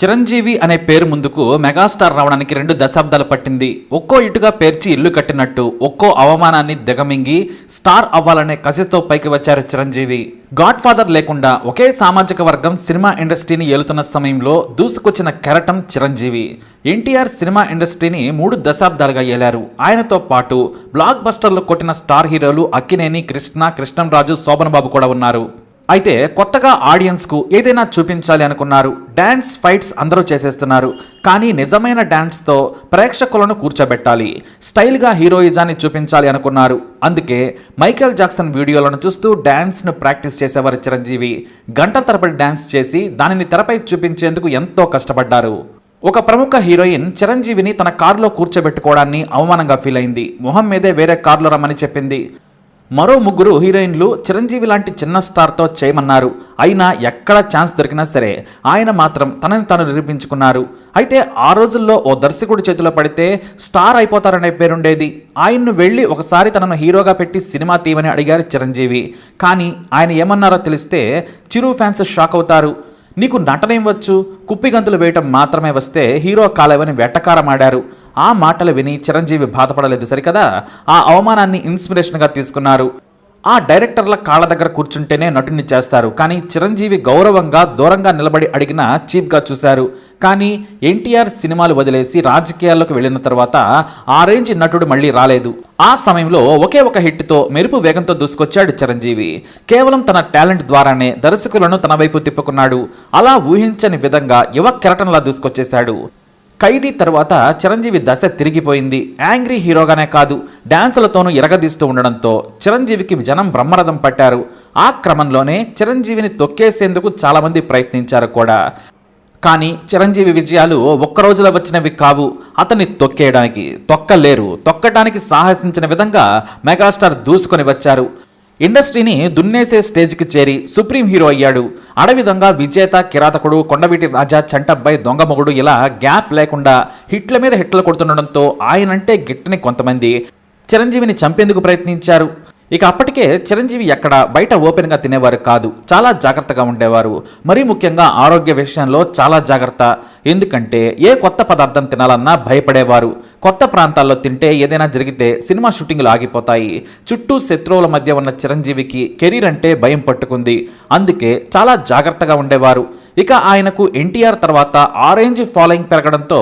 చిరంజీవి అనే పేరు ముందుకు మెగాస్టార్ రావడానికి రెండు దశాబ్దాలు పట్టింది. ఒక్కో ఇటుగా పేర్చి ఇల్లు కట్టినట్టు ఒక్కో అవమానాన్ని దిగమింగి స్టార్ అవ్వాలనే కసితో పైకి వచ్చారు చిరంజీవి. గాడ్ ఫాదర్ లేకుండా ఒకే సామాజిక వర్గం సినిమా ఇండస్ట్రీని ఏలుతున్న సమయంలో దూసుకొచ్చిన కెరటం చిరంజీవి. ఎన్టీఆర్ సినిమా ఇండస్ట్రీని మూడు దశాబ్దాలుగా ఏలారు. ఆయనతో పాటు బ్లాక్ బస్టర్లు కొట్టిన స్టార్ హీరోలు అక్కినేని కృష్ణ కృష్ణంరాజు శోభన్ బాబు కూడా ఉన్నారు. అయితే కొత్తగా ఆడియన్స్కు ఏదైనా చూపించాలి అనుకున్నారు. డ్యాన్స్ ఫైట్స్ అందరూ చేసేస్తున్నారు. కానీ నిజమైన డ్యాన్స్తో ప్రేక్షకులను కూర్చోబెట్టాలి. స్టైల్గా హీరోయిజాన్ని చూపించాలి అనుకున్నారు. అందుకే మైకేల్ జాక్సన్ వీడియోలను చూస్తూ డ్యాన్స్ను ప్రాక్టీస్ చేసేవారు చిరంజీవి. గంటల తరబడి డ్యాన్స్ చేసి దానిని తెరపై చూపించేందుకు ఎంతో కష్టపడ్డారు. ఒక ప్రముఖ హీరోయిన్ చిరంజీవిని తన కారులో కూర్చోబెట్టుకోవడాన్ని అవమానంగా ఫీల్ అయింది మొహం మీదే వేరే కారులో రమ్మని చెప్పింది. మరో ముగ్గురు హీరోయిన్లు చిరంజీవి లాంటి చిన్న స్టార్తో చేయమన్నారు. అయినా ఎక్కడ ఛాన్స్ దొరికినా సరే ఆయన మాత్రం తనని తాను నిరూపించుకున్నారు. అయితే ఆ రోజుల్లో ఓ దర్శకుడి చేతిలో పడితే స్టార్ అయిపోతారనే పేరుండేది. ఆయన్ను వెళ్ళి ఒకసారి తనను హీరోగా పెట్టి సినిమా తీయమని అడిగారు చిరంజీవి. కానీ ఆయన ఏమన్నారో తెలిస్తే చిరు ఫ్యాన్స్ షాక్ అవుతారు. నీకు నటన ఇవ్వచ్చు కుప్పిగంతులు వేయటం మాత్రమే వస్తే హీరో కాలేవని వెట్టకారమాడారు ఆ మాటలు విని చిరంజీవి బాధపడలేదు సరికదా? ఆ అవమానాన్ని ఇన్స్పిరేషన్గా తీసుకున్నారు. ఆ డైరెక్టర్ల కాళ్ళ దగ్గర కూర్చుంటేనే నటుని చేస్తారు. కానీ చిరంజీవి గౌరవంగా దూరంగా నిలబడి అడిగిన చీప్గా చూశారు. కానీ ఎన్టీఆర్ సినిమాలు వదిలేసి రాజకీయాల్లోకి వెళ్ళిన తర్వాత ఆ రేంజ్ నటుడు మళ్ళీ రాలేదు. ఆ సమయంలో ఒకే ఒక హిట్తో మెరుపు వేగంతో దూసుకొచ్చాడు చిరంజీవి. కేవలం తన టాలెంట్ ద్వారానే దర్శకులను తన వైపు తిప్పుకున్నాడు. అలా ఊహించని విధంగా యువ కెరటంలా దూసుకొచ్చేశాడు. ఖైదీ తర్వాత చిరంజీవి దశ తిరిగిపోయింది. యాంగ్రీ హీరోగానే కాదు డ్యాన్సులతోనూ ఎరగదీస్తూ ఉండడంతో చిరంజీవికి జనం బ్రహ్మరథం పట్టారు. ఆ క్రమంలోనే చిరంజీవిని తొక్కేసేందుకు చాలామంది ప్రయత్నించారు కూడా. కానీ చిరంజీవి విజయాలు ఒక్క రోజులో వచ్చినవి కావు. అతన్ని తొక్కేయడానికి తొక్కలేరు. తొక్కడానికి సాహసించిన విధంగా మెగాస్టార్ దూసుకొని వచ్చారు. ఇండస్ట్రీని దున్నేసే స్టేజ్కి చేరి సుప్రీం హీరో అయ్యాడు. అడవిధంగా విజేత కిరాతకుడు కొండవీటి రాజా చంటబ్బాయి దొంగమొగుడు ఇలా గ్యాప్ లేకుండా హిట్ల మీద హిట్లు కొడుతుండడంతో ఆయనంటే గిట్టని కొంతమంది. చిరంజీవిని చంపేందుకు ప్రయత్నించారు. ఇక అప్పటికే చిరంజీవి ఎక్కడ బయట ఓపెన్గా తినేవారు కాదు చాలా జాగ్రత్తగా ఉండేవారు. మరీ ముఖ్యంగా ఆరోగ్య విషయంలో చాలా జాగ్రత్త. ఎందుకంటే ఏ కొత్త పదార్థం తినాలన్నా భయపడేవారు. కొత్త ప్రాంతాల్లో తింటే ఏదైనా జరిగితే సినిమా షూటింగ్లు ఆగిపోతాయి. చుట్టూ శత్రువుల మధ్య ఉన్న చిరంజీవికి కెరీర్ అంటే భయం పట్టుకుంది. అందుకే చాలా జాగ్రత్తగా ఉండేవారు. ఇక ఆయనకు ఎన్టీఆర్ తర్వాత ఆరెంజ్ ఫాలోయింగ్ పెరగడంతో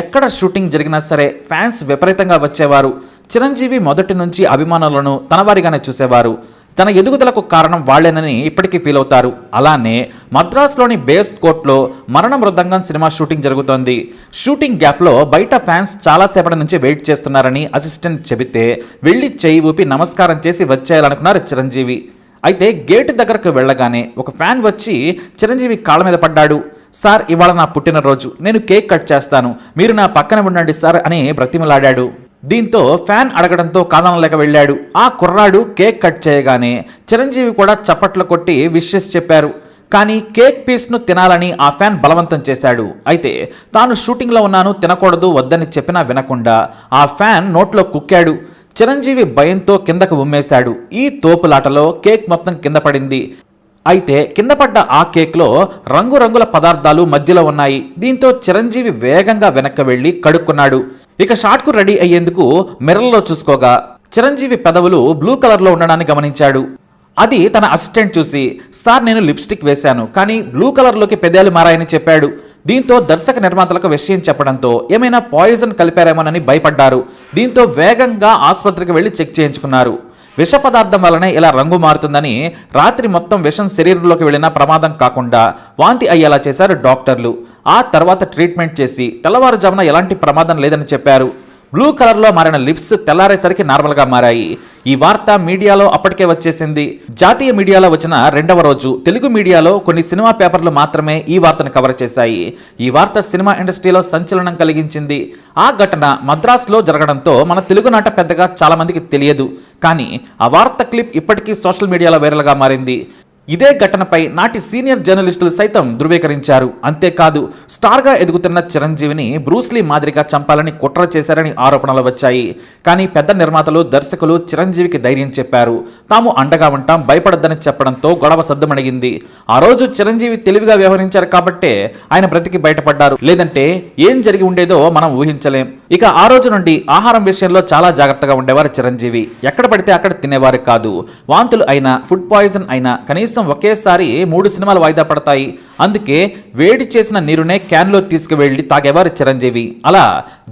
ఎక్కడ షూటింగ్ జరిగినా సరే ఫ్యాన్స్ విపరీతంగా వచ్చేవారు. చిరంజీవి మొదటి నుంచి అభిమానులను తనవారిగానే చూసేవారు. తన ఎదుగుదలకు కారణం వాళ్ళేనని ఇప్పటికీ ఫీల్ అవుతారు. అలానే మద్రాసులోని బేస్ కోర్ట్లో మరణ మృదంగం సినిమా షూటింగ్ జరుగుతోంది. షూటింగ్ గ్యాప్లో బయట ఫ్యాన్స్ చాలాసేపటి నుంచి వెయిట్ చేస్తున్నారని అసిస్టెంట్ చెబితే వెళ్ళి చేయి ఊపి నమస్కారం చేసి వచ్చేయాలనుకున్నారు చిరంజీవి. అయితే గేటు దగ్గరకు వెళ్ళగానే ఒక ఫ్యాన్ వచ్చి చిరంజీవి కాళ్ళ మీద పడ్డాడు. సార్ ఇవాళ నా పుట్టినరోజు. నేను కేక్ కట్ చేస్తాను. మీరు నా పక్కన ఉండండి సార్ అని బ్రతిమలాడాడు. దీంతో ఫ్యాన్ అడగడంతో కాదనలేక వెళ్ళాడు. ఆ కుర్రాడు కేక్ కట్ చేయగానే చిరంజీవి కూడా చప్పట్లు కొట్టి విషెస్ చెప్పారు. కానీ కేక్ పీస్ను తినాలని ఆ ఫ్యాన్ బలవంతం చేశాడు. అయితే తాను షూటింగ్లో ఉన్నాను తినకూడదు వద్దని చెప్పినా వినకుండా ఆ ఫ్యాన్ నోట్లో కుక్కాడు. చిరంజీవి భయంతో కిందకు ఉమ్మేశాడు. ఈ తోపులాటలో కేక్ మొత్తం కింద పడింది. అయితే కింద పడ్డ ఆ కేక్లో రంగురంగుల పదార్థాలు మధ్యలో ఉన్నాయి. దీంతో చిరంజీవి వేగంగా వెనక్కి వెళ్ళి కడుక్కున్నాడు. ఇక షాట్కు రెడీ అయ్యేందుకు మిర్రర్లో చూసుకోగా. చిరంజీవి పెదవులు బ్లూ కలర్లో ఉండడాన్ని గమనించాడు. అది తన అసిస్టెంట్ చూసి సార్ నేను లిప్స్టిక్ వేశాను కానీ బ్లూ కలర్లోకి పెదాలు మారాయని చెప్పాడు. దీంతో దర్శక నిర్మాతలకు విషయం చెప్పడంతో ఏమైనా పాయిజన్ కలిపారేమోనని భయపడ్డారు. దీంతో వేగంగా ఆసుపత్రికి వెళ్ళి చెక్ చేయించుకున్నారు. విష పదార్థం వలనే ఇలా రంగు మారుతుందని రాత్రి మొత్తం విషం శరీరంలోకి వెళ్ళినా ప్రమాదం కాకుండా వాంతి అయ్యేలా చేశారు డాక్టర్లు. ఆ తర్వాత ట్రీట్మెంట్ చేసి తెల్లవారుజామున ఎలాంటి ప్రమాదం లేదని చెప్పారు. బ్లూ కలర్లో మారిన లిప్స్ తెల్లారేసరికి నార్మల్గా మారాయి. ఈ వార్త మీడియాలో అప్పటికే వచ్చేసింది. జాతీయ మీడియాలో వచ్చిన రెండవ రోజు తెలుగు మీడియాలో కొన్ని సినిమా పేపర్లు మాత్రమే ఈ వార్తను కవర్ చేశాయి. ఈ వార్త సినిమా ఇండస్ట్రీలో సంచలనం కలిగించింది. ఆ ఘటన మద్రాసులో జరగడంతో మన తెలుగునాట పెద్దగా చాలామందికి తెలియదు. కానీ ఆ వార్త క్లిప్ ఇప్పటికీ సోషల్ మీడియాలో వైరల్గా మారింది. ఇదే ఘటనపై నాటి సీనియర్ జర్నలిస్టులు సైతం ధృవీకరించారు. అంతేకాదు స్టార్గా ఎదుగుతున్న చిరంజీవిని బ్రూస్లీ మాదిరిగా చంపాలని కుట్ర చేశారని ఆరోపణలు వచ్చాయి. కానీ పెద్ద నిర్మాతలు దర్శకులు చిరంజీవికి ధైర్యం చెప్పారు. తాము అండగా ఉంటాం భయపడద్దని చెప్పడంతో గొడవ సద్దుమణిగింది. ఆ రోజు చిరంజీవి తెలివిగా వ్యవహరించారు కాబట్టే ఆయన బ్రతికి బయటపడ్డారు. లేదంటే ఏం జరిగి ఉండేదో మనం ఊహించలేం. ఇక ఆ రోజు నుండి ఆహారం విషయంలో చాలా జాగ్రత్తగా ఉండేవారు చిరంజీవి. ఎక్కడ పడితే అక్కడ తినేవారు కాదు. వాంతులు అయినా ఫుడ్ పాయిజన్ అయినా కనీసం ఒకేసారి మూడు సినిమాలు వాయిదా పడతాయి. అందుకే వేడి చేసిన నీరునే క్యాన్లో తీసుకువెళ్ళి తాగేవారు చిరంజీవి. అలా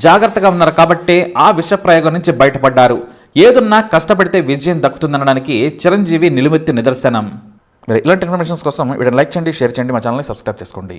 జాగ్రత్తగా ఉన్నారు కాబట్టే ఆ విష ప్రయోగం నుంచి బయటపడ్డారు. ఏదున్నా కష్టపడితే విజయం దక్కుతుందనడానికి చిరంజీవి నిలువెత్తి నిదర్శనం. మరి ఇలాంటి ఇన్ఫర్మేషన్స్ కోసం వీడియో లైక్ చేయండి షేర్ చేయండి మా ఛానల్ని సబ్స్క్రైబ్ చేసుకోండి.